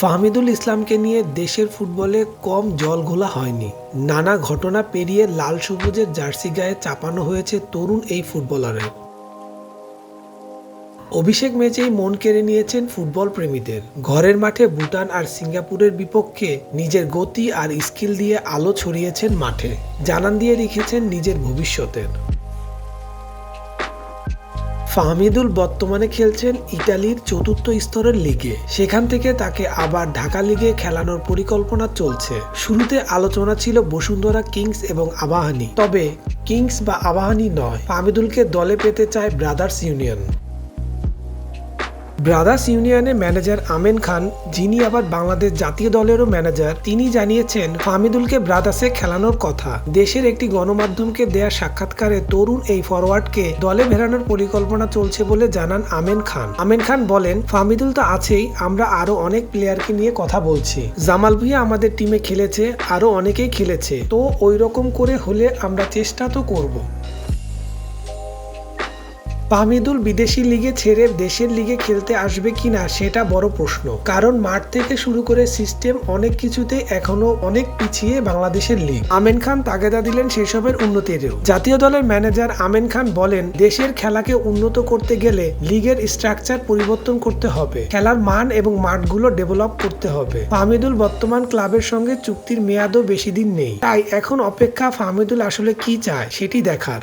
ফাহমিদুল ইসলামকে নিয়ে দেশের ফুটবলে কম জল ঘোলা হয়নি। নানা ঘটনা পেরিয়ে লাল সবুজের জার্সি গায়ে চাপানো হয়েছে তরুণ এই ফুটবলারের। অভিষেক ম্যাচেই মন কেড়ে নিয়েছেন ফুটবল প্রেমীদের। ঘরের মাঠে ভুটান আর সিঙ্গাপুরের বিপক্ষে নিজের গতি আর স্কিল দিয়ে আলো ছড়িয়েছেন মাঠে। জানান দিয়ে রেখেছেন নিজের ভবিষ্যতের। ফাহমিদুল বর্তমানে খেলছেন ইতালির চতুর্থ স্তরের লিগে। সেখান থেকে তাকে আবার ঢাকা লিগে খেলানোর পরিকল্পনা চলছে। শুরুতে আলোচনা ছিল বসুন্ধরা কিংস এবং আবাহানি। তবে কিংস বা আবাহানি নয়, ফাহমিদুলকে দলে পেতে চায় ব্রাদার্স ইউনিয়ন। ব্রাদার্স ইউনিয়নের ম্যানেজার আমেন খান, যিনি আবার বাংলাদেশ জাতীয় দলেরও ম্যানেজার, তিনি জানিয়েছেন ফামিদুলকে ব্রাদার্সে খেলানোর কথা। দেশের একটি গণমাধ্যমকে দেয়া সাক্ষাৎকারে তরুণ এই ফরওয়ার্ডকে দলে ফেরানোর পরিকল্পনা চলছে বলে জানান আমেন খান। আমেন খান বলেন ফামিদুল তো আছেই, আমরা আরও অনেক প্লেয়ারকে নিয়ে কথা বলছি। জামাল ভুইয়া আমাদের টিমে খেলেছে আরও অনেকেই খেলেছে। তো ওই রকম করে হলে আমরা চেষ্টা তো করব। ফাহমিদুল বিদেশি লিগে ছেড়ে দেশের লিগে খেলতে আসবে কিনা সেটা বড় প্রশ্ন। কারণ মাঠ থেকে শুরু করে সিস্টেম অনেক কিছুতে এখনও অনেক পিছিয়ে বাংলাদেশের লিগ। আমেন খান তাগেদা দিলেন সেসবের উন্নতিরও। জাতীয় দলের ম্যানেজার আমেন খান বলেন, দেশের খেলাকে উন্নত করতে গেলে লিগের স্ট্রাকচার পরিবর্তন করতে হবে। খেলার মান এবং মাঠগুলো ডেভেলপ করতে হবে। ফাহমিদুল বর্তমান ক্লাবের সঙ্গে চুক্তির মেয়াদও বেশি দিন নেই। তাই এখন অপেক্ষা ফাহমিদুল আসলে কি চায় সেটি দেখার।